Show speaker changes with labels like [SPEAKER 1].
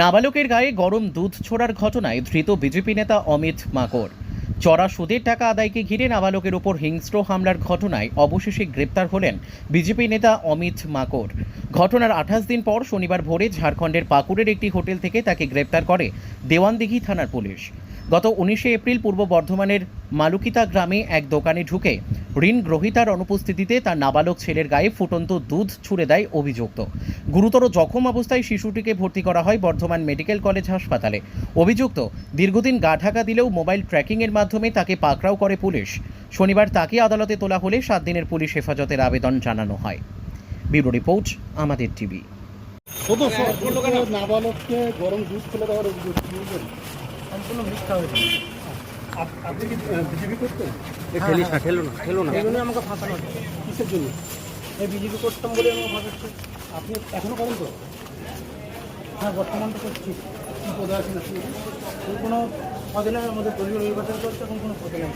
[SPEAKER 1] নাবালকের গায়ে গরম দুধ ছোড়ার ঘটনায় ধৃত বিজেপি নেতা অমিত মাকড়। চড়া সুদের টাকা আদায়কে ঘিরে নাবালকের ওপর হিংস্র হামলার ঘটনায় অবশেষে গ্রেপ্তার হলেন বিজেপি নেতা অমিত মাকড়। ঘটনার আঠাশ দিন পর শনিবার ভোরে ঝাড়খণ্ডের পাকুড়ের একটি হোটেল থেকে তাকে গ্রেপ্তার করে দেওয়ানদিঘি থানার পুলিশ। গত উনিশে এপ্রিল পূর্ব বর্ধমানের মালুকিতা গ্রামে এক দোকানে ঢুকে ঋণ গ্রহীতার অনুপস্থিতিতে তার নাবালক ছেলের গায়ে ফুটন্ত দুধ ছুড়ে দেয় অভিযুক্ত। গুরুতর জখম অবস্থায় শিশুটিকে ভর্তি করা হয় বর্ধমান মেডিকেল কলেজ হাসপাতালে। অভিযুক্ত দীর্ঘদিন গা ঢাকা দিলেও মোবাইল ট্র্যাকিংয়ের মাধ্যমে তাকে পাকড়াও করে পুলিশ। শনিবার তাকে আদালতে তোলা হলে সাত দিনের পুলিশ হেফাজতের আবেদন জানানো হয়। ব্যুরো রিপোর্ট, আমাদের টিভি।
[SPEAKER 2] সম্পূর্ণ মিথ্যা হয়েছে
[SPEAKER 3] আপ- আপনি কি বিজেপি করতেন
[SPEAKER 2] খেলিস না খেলো না খেলো না। আমাকে ফাঁসানো হচ্ছে
[SPEAKER 3] কিসের জন্য?
[SPEAKER 2] এই বিজেপি করতাম বলে আমাকে ফাঁসাচ্ছে।
[SPEAKER 3] আপনি এখনও করেন তো?
[SPEAKER 2] হ্যাঁ বর্তমান তো করছি।
[SPEAKER 3] কি পদে আছেন আপনি?
[SPEAKER 2] কোনো পদে নেই আমাদের দলীয় নির্বাচন করছে এখন কোনো পদে নেই।